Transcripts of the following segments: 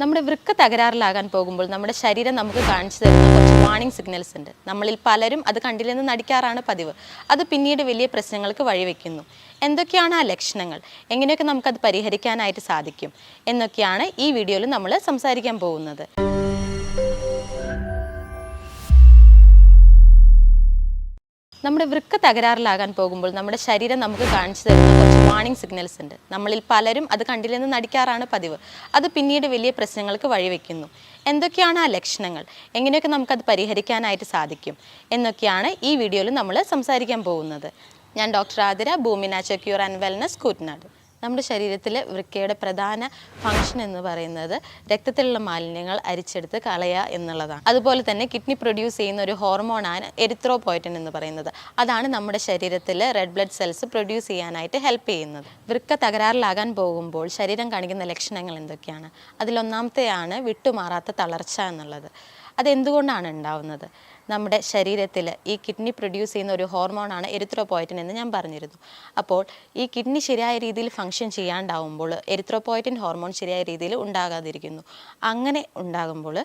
നമ്മുടെ വൃക്ക തകരാറിലാകാൻ പോകുമ്പോൾ നമ്മുടെ ശരീരം നമുക്ക് കാണിച്ചു തരുന്ന കുറച്ച് വാണിംഗ് സിഗ്നൽസ് ഉണ്ട്. നമ്മളിൽ പലരും അത് കണ്ടില്ലെന്ന് നടിക്കാറാണ് പതിവ്. അത് പിന്നീട് വലിയ പ്രശ്നങ്ങൾക്ക് വഴിവെക്കുന്നു എന്തൊക്കെയാണ് ആ ലക്ഷണങ്ങൾ? എങ്ങനെയൊക്കെ നമുക്കത് പരിഹരിക്കാനായിട്ട് സാധിക്കും? എന്നൊക്കെയാണ് ഈ വീഡിയോയിൽ നമ്മൾ സംസാരിക്കാൻ പോകുന്നത്. നമ്മുടെ വൃക്ക തകരാറിലാകാൻ പോകുമ്പോൾ നമ്മുടെ ശരീരം നമുക്ക് കാണിച്ചു തരുന്ന കുറച്ച് വാണിംഗ് സിഗ്നൽസ് ഉണ്ട്. നമ്മളിൽ പലരും അത് കണ്ടില്ലെന്ന് നടിക്കാറാണ് പതിവ്. അത് പിന്നീട് വലിയ പ്രശ്നങ്ങൾക്ക് വഴിവെക്കുന്നു. എന്തൊക്കെയാണ് ആ ലക്ഷണങ്ങൾ? എങ്ങനെയൊക്കെ നമുക്കത് പരിഹരിക്കാനായിട്ട് സാധിക്കും? എന്നൊക്കെയാണ് ഈ വീഡിയോയിൽ നമ്മൾ സംസാരിക്കാൻ പോകുന്നത്. ഞാൻ doctor Athira Bhoomi nature cure and wellness Koottanad. നമ്മുടെ ശരീരത്തിലെ വൃക്കയുടെ പ്രധാന ഫംഗ്ഷൻ എന്ന് പറയുന്നത് രക്തത്തിലുള്ള മാലിന്യങ്ങൾ അരിച്ചെടുത്ത് കളയുക എന്നുള്ളതാണ്. അതുപോലെ തന്നെ കിഡ്നി പ്രൊഡ്യൂസ് ചെയ്യുന്ന ഒരു ഹോർമോണാണ് എരിത്രോപോയിറ്റിൻ എന്ന് പറയുന്നത്. അതാണ് നമ്മുടെ ശരീരത്തിൽ റെഡ് ബ്ലഡ് സെൽസ് പ്രൊഡ്യൂസ് ചെയ്യാനായിട്ട് ഹെൽപ്പ് ചെയ്യുന്നത്. വൃക്ക തകരാറിലാകാൻ പോകുമ്പോൾ ശരീരം കാണിക്കുന്ന ലക്ഷണങ്ങൾ എന്തൊക്കെയാണ്? അതിലൊന്നാമത്തെയാണ് വിട്ടുമാറാത്ത തളർച്ച എന്നുള്ളത്. അതെന്തുകൊണ്ടാണ് ഉണ്ടാവുന്നത്? നമ്മുടെ ശരീരത്തിൽ ഈ കിഡ്നി പ്രൊഡ്യൂസ് ചെയ്യുന്ന ഒരു ഹോർമോണാണ് എരിത്രോപോയിറ്റിൻ എന്ന് ഞാൻ പറഞ്ഞിരുന്നു. അപ്പോൾ ഈ കിഡ്നി ശരിയായ രീതിയിൽ ഫങ്ഷൻ ചെയ്യാണ്ടാവുമ്പോൾ എരിത്രോപോയിറ്റിൻ ഹോർമോൺ ശരിയായ രീതിയിൽ ഉണ്ടാകാതിരിക്കുന്നു. അങ്ങനെ ഉണ്ടാകുമ്പോൾ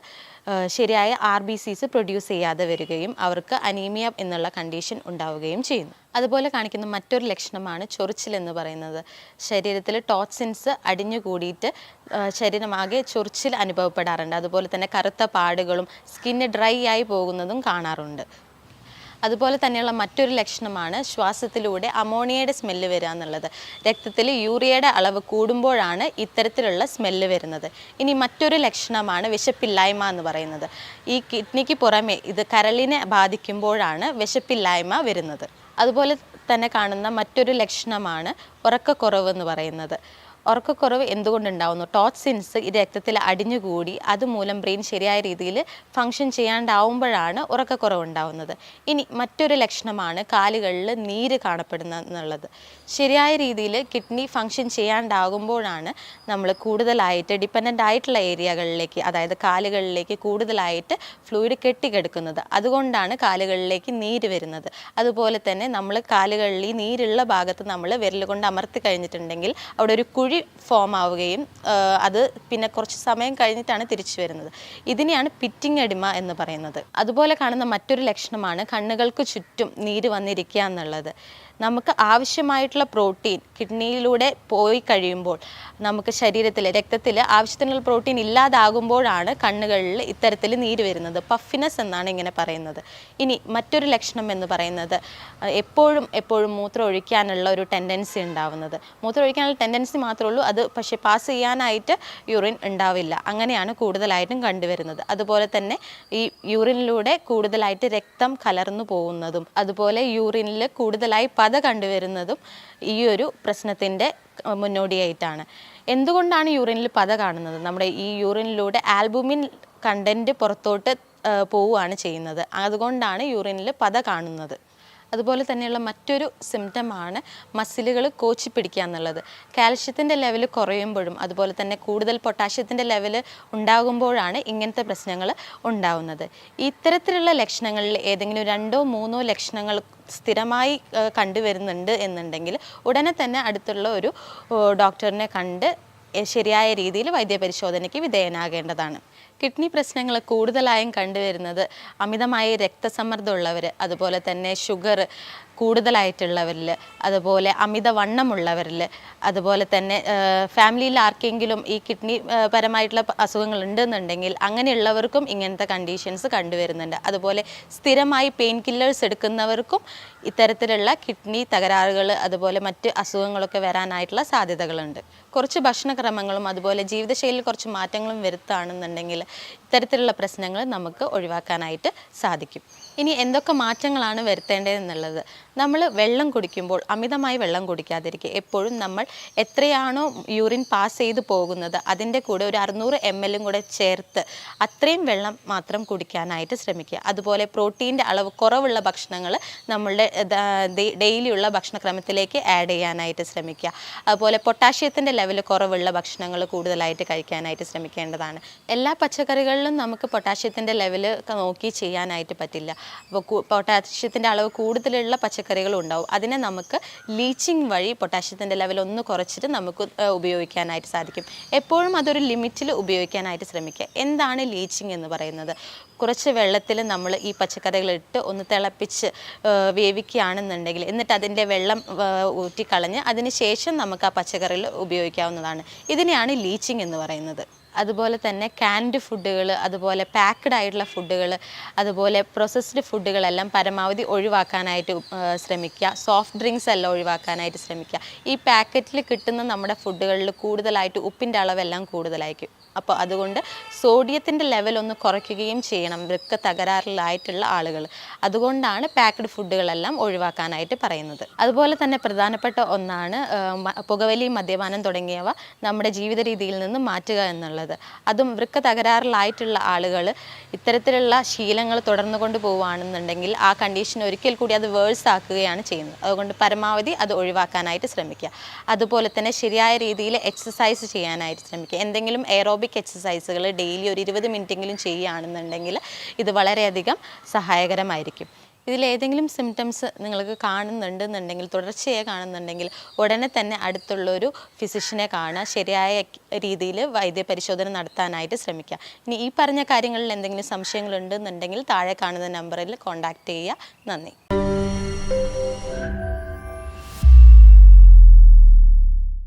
ശരിയായ ആർ ബി സീസ് പ്രൊഡ്യൂസ് ചെയ്യാതെ വരികയും അവർക്ക് അനീമിയ എന്നുള്ള കണ്ടീഷൻ ഉണ്ടാവുകയും ചെയ്യുന്നു. അതുപോലെ കാണിക്കുന്ന മറ്റൊരു ലക്ഷണമാണ് ചൊറിച്ചിൽ എന്ന് പറയുന്നത്. ശരീരത്തിൽ ടോക്സിൻസ് അടിഞ്ഞു കൂടിയിട്ട് ശരീരമാകെ ചൊറിച്ചിൽ അനുഭവപ്പെടാറുണ്ട്. അതുപോലെ തന്നെ കറുത്ത പാടുകളും സ്കിന്ന് ഡ്രൈ ആയി പോകുന്നതും കാണാറുണ്ട്. അതുപോലെ തന്നെയുള്ള മറ്റൊരു ലക്ഷണമാണ് ശ്വാസത്തിലൂടെ അമോണിയയുടെ സ്മെല്ല് വരിക എന്നുള്ളത്. രക്തത്തിൽ യൂറിയയുടെ അളവ് കൂടുമ്പോഴാണ് ഇത്തരത്തിലുള്ള സ്മെല്ല് വരുന്നത്. ഇനി മറ്റൊരു ലക്ഷണമാണ് വിശപ്പില്ലായ്മ എന്ന് പറയുന്നത്. ഈ കിഡ്നിക്ക് പുറമെ ഇത് കരളിനെ ബാധിക്കുമ്പോഴാണ് വിശപ്പില്ലായ്മ വരുന്നത്. അതുപോലെ തന്നെ കാണുന്ന മറ്റൊരു ലക്ഷണമാണ് ഉറക്കക്കുറവ് എന്ന് പറയുന്നത്. ഉറക്കക്കുറവ് എന്തുകൊണ്ടുണ്ടാവുന്നു? ടോക്സിൻസ് ഈ രക്തത്തിൽ അടിഞ്ഞുകൂടി അതുമൂലം ബ്രെയിൻ ശരിയായ രീതിയിൽ ഫങ്ഷൻ ചെയ്യാണ്ടാവുമ്പോഴാണ് ഉറക്കക്കുറവ് ഉണ്ടാവുന്നത് ഇനി മറ്റൊരു ലക്ഷണമാണ് കാലുകളിൽ നീര് കാണപ്പെടുന്ന എന്നുള്ളത് ശരിയായ രീതിയിൽ കിഡ്നി ഫങ്ഷൻ ചെയ്യാണ്ടാകുമ്പോഴാണ് നമ്മൾ കൂടുതലായിട്ട് ഡിപ്പെൻഡന്റ് ആയിട്ടുള്ള ഏരിയകളിലേക്ക് അതായത് കാലുകളിലേക്ക് കൂടുതലായിട്ട് ഫ്ലൂയിഡ് കെട്ടിക്കെടുക്കുന്നത്. അതുകൊണ്ടാണ് കാലുകളിലേക്ക് നീര് വരുന്നത്. അതുപോലെ തന്നെ നമ്മൾ കാലുകളിൽ നീരുള്ള ഭാഗത്ത് നമ്മൾ വിരൽ കൊണ്ട് അമർത്തി കഴിഞ്ഞിട്ടുണ്ടെങ്കിൽ അവിടെ ഒരു കുഴി ഫോം ആവുകയും അത് പിന്നെ കുറച്ച് സമയം കഴിഞ്ഞിട്ടാണ് തിരിച്ചു വരുന്നത്. ഇതിനെയാണ് പിറ്റിംഗ് എഡിമ എന്ന് പറയുന്നത്. അതുപോലെ കാണുന്ന മറ്റൊരു ലക്ഷണമാണ് കണ്ണുകൾക്ക് ചുറ്റും നീര് വന്നിരിക്കുക എന്നുള്ളത്. നമുക്ക് ആവശ്യമായിട്ടുള്ള പ്രോട്ടീൻ കിഡ്നിയിലൂടെ പോയി കഴിയുമ്പോൾ നമുക്ക് ശരീരത്തിൽ രക്തത്തിൽ ആവശ്യത്തിനുള്ള പ്രോട്ടീൻ ഇല്ലാതാകുമ്പോഴാണ് കണ്ണുകളിൽ ഇത്തരത്തിൽ നീര് വരുന്നത്. പഫിനെസ് എന്നാണ് ഇങ്ങനെ പറയുന്നത്. ഇനി മറ്റൊരു ലക്ഷണം എന്ന് പറയുന്നത് എപ്പോഴും എപ്പോഴും മൂത്രം ഒഴിക്കാനുള്ള ഒരു ടെൻഡൻസി ഉണ്ടാവുന്നത്. മൂത്രം ഒഴിക്കാനുള്ള ടെൻഡൻസി മാത്രമേ ഉള്ളൂ. അത് പക്ഷേ പാസ് ചെയ്യാനായിട്ട് യൂറിൻ ഉണ്ടാവില്ല. അങ്ങനെയാണ് കൂടുതലായിട്ടും കണ്ടുവരുന്നത്. അതുപോലെ തന്നെ ഈ യൂറിനിലൂടെ കൂടുതലായിട്ട് രക്തം കലർന്നു പോകുന്നതും അതുപോലെ യൂറിനിൽ കൂടുതലായി പത കണ്ടുവരുന്നതും ഈ ഒരു പ്രശ്നത്തിന്റെ മുന്നോടിയായിട്ടാണ്. എന്തുകൊണ്ടാണ് യൂറിനിൽ പത കാണുന്നത്? നമ്മുടെ ഈ യൂറിനിലൂടെ ആൽബുമിൻ കണ്ടന്റ് പുറത്തോട്ട് പോവുകയാണ് ചെയ്യുന്നത്. അതുകൊണ്ടാണ് യൂറിനിൽ പത കാണുന്നത്. അതുപോലെ തന്നെയുള്ള മറ്റൊരു സിംറ്റമാണ് മസിലുകൾ കോച്ചി പിടിക്കുക എന്നുള്ളത്. കാൽഷ്യത്തിന്റെ ലെവൽ കുറയുമ്പോഴും അതുപോലെ തന്നെ കൂടുതൽ പൊട്ടാഷ്യത്തിന്റെ ലെവൽ ഉണ്ടാകുമ്പോഴാണ് ഇങ്ങനത്തെ പ്രശ്നങ്ങൾ ഉണ്ടാവുന്നത്. ഇത്തരത്തിലുള്ള ലക്ഷണങ്ങളിൽ ഏതെങ്കിലും രണ്ടോ മൂന്നോ ലക്ഷണങ്ങൾ സ്ഥിരമായി കണ്ടുവരുന്നുണ്ട് എന്നുണ്ടെങ്കിൽ ഉടനെ തന്നെ അടുത്തുള്ള ഒരു ഡോക്ടറിനെ കണ്ട് ശരിയായ രീതിയിൽ വൈദ്യപരിശോധനയ്ക്ക് വിധേയനാകേണ്ടതാണ്. കിഡ്നി പ്രശ്നങ്ങൾ കൂടുതലായും കണ്ടുവരുന്നത് അമിതമായ രക്തസമ്മർദ്ദമുള്ളവർ അതുപോലെ തന്നെ ഷുഗർ കൂടുതലായിട്ടുള്ളവരിൽ അതുപോലെ അമിതവണ്ണമുള്ളവരിൽ അതുപോലെ തന്നെ ഫാമിലിയിൽ ആർക്കെങ്കിലും ഈ കിഡ്നി പരമായിട്ടുള്ള അസുഖങ്ങൾ ഉണ്ടെന്നുണ്ടെങ്കിൽ അങ്ങനെയുള്ളവർക്കും ഇങ്ങനത്തെ കണ്ടീഷൻസ് കണ്ടുവരുന്നുണ്ട്. അതുപോലെ സ്ഥിരമായി പെയിൻ കില്ലേഴ്സ് എടുക്കുന്നവർക്കും ഇത്തരത്തിലുള്ള കിഡ്നി തകരാറുകൾ അതുപോലെ മറ്റ് അസുഖങ്ങളൊക്കെ വരാനായിട്ടുള്ള സാധ്യതകളുണ്ട്. കുറച്ച് ഭക്ഷണക്രമങ്ങളും അതുപോലെ ജീവിതശൈലിയിൽ കുറച്ച് മാറ്റങ്ങളും വരുത്തുകയാണെന്നുണ്ടെങ്കിൽ ഇത്തരത്തിലുള്ള പ്രശ്നങ്ങൾ നമുക്ക് ഒഴിവാക്കാനായിട്ട് സാധിക്കും. ഇനി എന്തൊക്കെ മാറ്റങ്ങളാണ് വരുത്തേണ്ടതെന്നുള്ളത്. നമ്മൾ വെള്ളം കുടിക്കുമ്പോൾ അമിതമായി വെള്ളം കുടിക്കാതിരിക്കുക. എപ്പോഴും നമ്മൾ എത്രയാണോ യൂറിൻ പാസ് ചെയ്ത് പോകുന്നത് അതിന്റെ കൂടെ ഒരു അറുന്നൂറ് എം എല്ലും കൂടെ ചേർത്ത് അത്രയും വെള്ളം മാത്രം കുടിക്കാനായിട്ട് ശ്രമിക്കുക. അതുപോലെ പ്രോട്ടീന്റെ അളവ് കുറവുള്ള ഭക്ഷണങ്ങൾ നമ്മളുടെ ഡെയിലിയുള്ള ഭക്ഷണക്രമത്തിലേക്ക് ആഡ് ചെയ്യാനായിട്ട് ശ്രമിക്കുക. അതുപോലെ പൊട്ടാഷ്യത്തിന്റെ ലെവൽ കുറവുള്ള ഭക്ഷണങ്ങൾ കൂടുതലായിട്ട് കഴിക്കാനായിട്ട് ശ്രമിക്കേണ്ടതാണ്. എല്ലാ പച്ചക്കറികളിലും നമുക്ക് പൊട്ടാഷ്യത്തിന്റെ ലെവൽ നോക്കി ചെയ്യാനായിട്ട് പറ്റില്ല. അപ്പോൾ പൊട്ടാഷ്യത്തിന്റെ അളവ് കൂടുതലുള്ള പച്ചക്കറികളും ഉണ്ടാവും. അതിനെ നമുക്ക് ലീച്ചിങ് വഴി പൊട്ടാഷ്യത്തിന്റെ ലെവൽ ഒന്ന് കുറച്ചിട്ട് നമുക്ക് ഉപയോഗിക്കാനായിട്ട് സാധിക്കും. എപ്പോഴും അതൊരു ലിമിറ്റിൽ ഉപയോഗിക്കാനായിട്ട് ശ്രമിക്കുക. എന്താണ് ലീച്ചിങ് എന്ന് പറയുന്നത്? കുറച്ച് വെള്ളത്തിൽ നമ്മൾ ഈ പച്ചക്കറികളിട്ട് ഒന്ന് തിളപ്പിച്ച് വേവിക്കുകയാണെന്നുണ്ടെങ്കിൽ എന്നിട്ട് അതിന്റെ വെള്ളം ഊറ്റിക്കളഞ്ഞ് അതിന് ശേഷം നമുക്ക് ആ പച്ചക്കറികൾ ഉപയോഗിക്കാവുന്നതാണ്. ഇതിനെയാണ് ലീച്ചിങ് എന്ന് പറയുന്നത്. അതുപോലെ തന്നെ ക്യാൻഡ് ഫുഡുകൾ അതുപോലെ പാക്ക്ഡ് ആയിട്ടുള്ള ഫുഡുകൾ അതുപോലെ പ്രോസസ്ഡ് ഫുഡുകളെല്ലാം പരമാവധി ഒഴിവാക്കാനായിട്ട് ശ്രമിക്കുക. സോഫ്റ്റ് ഡ്രിങ്ക്സ് എല്ലാം ഒഴിവാക്കാനായിട്ട് ശ്രമിക്കുക. ഈ പാക്കറ്റിൽ കിട്ടുന്ന നമ്മുടെ ഫുഡുകളിൽ കൂടുതലായിട്ട് ഉപ്പിന്റെ അളവെല്ലാം കൂടുതലായിരിക്കും. അപ്പോൾ അതുകൊണ്ട് സോഡിയത്തിന്റെ ലെവൽ ഒന്ന് കുറയ്ക്കുകയും ചെയ്യണം. വൃക്ക തകരാറിലായിട്ടുള്ള ആളുകൾ. അതുകൊണ്ടാണ് പാക്ക്ഡ് ഫുഡുകളെല്ലാം ഒഴിവാക്കാനായിട്ട് പറയുന്നത്. അതുപോലെ തന്നെ പ്രധാനപ്പെട്ട ഒന്നാണ് പുകവലി മദ്യപാനം തുടങ്ങിയവ നമ്മുടെ ജീവിത രീതിയിൽ നിന്ന് മാറ്റുക എന്നുള്ളത്. അതും വൃക്ക തകരാറിലായിട്ടുള്ള ആളുകൾ ഇത്തരത്തിലുള്ള ശീലങ്ങൾ തുടർന്നു കൊണ്ട് പോവുകയാണെന്നുണ്ടെങ്കിൽ ആ കണ്ടീഷൻ ഒരിക്കൽ കൂടി അത് വേഴ്സ് ആക്കുകയാണ് ചെയ്യുന്നത്. അതുകൊണ്ട് പരമാവധി അത് ഒഴിവാക്കാനായിട്ട് ശ്രമിക്കുക. അതുപോലെ തന്നെ ശരിയായ രീതിയിൽ എക്സസൈസ് ചെയ്യാനായിട്ട് ശ്രമിക്കുക. എന്തെങ്കിലും എയറോബിക് എക്സസൈസുകൾ ഡെയിലി ഒരു ഇരുപത് മിനിറ്റെങ്കിലും ചെയ്യുകയാണെന്നുണ്ടെങ്കിൽ ഇത് വളരെയധികം സഹായകരമായിരിക്കും. ഇതിലേതെങ്കിലും സിംറ്റംസ് നിങ്ങൾക്ക് കാണുന്നുണ്ടെന്നുണ്ടെങ്കിൽ തുടർച്ചയായി കാണുന്നുണ്ടെങ്കിൽ ഉടനെ തന്നെ അടുത്തുള്ളൊരു ഫിസിഷ്യനെ കാണുക. ശരിയായ രീതിയിൽ വൈദ്യപരിശോധന നടത്താനായിട്ട് ശ്രമിക്കുക. ഇനി ഈ പറഞ്ഞ കാര്യങ്ങളിൽ എന്തെങ്കിലും സംശയങ്ങളുണ്ടെന്നുണ്ടെങ്കിൽ താഴെ കാണുന്ന നമ്പറിൽ കോൺടാക്റ്റ് ചെയ്യുക. നന്ദി.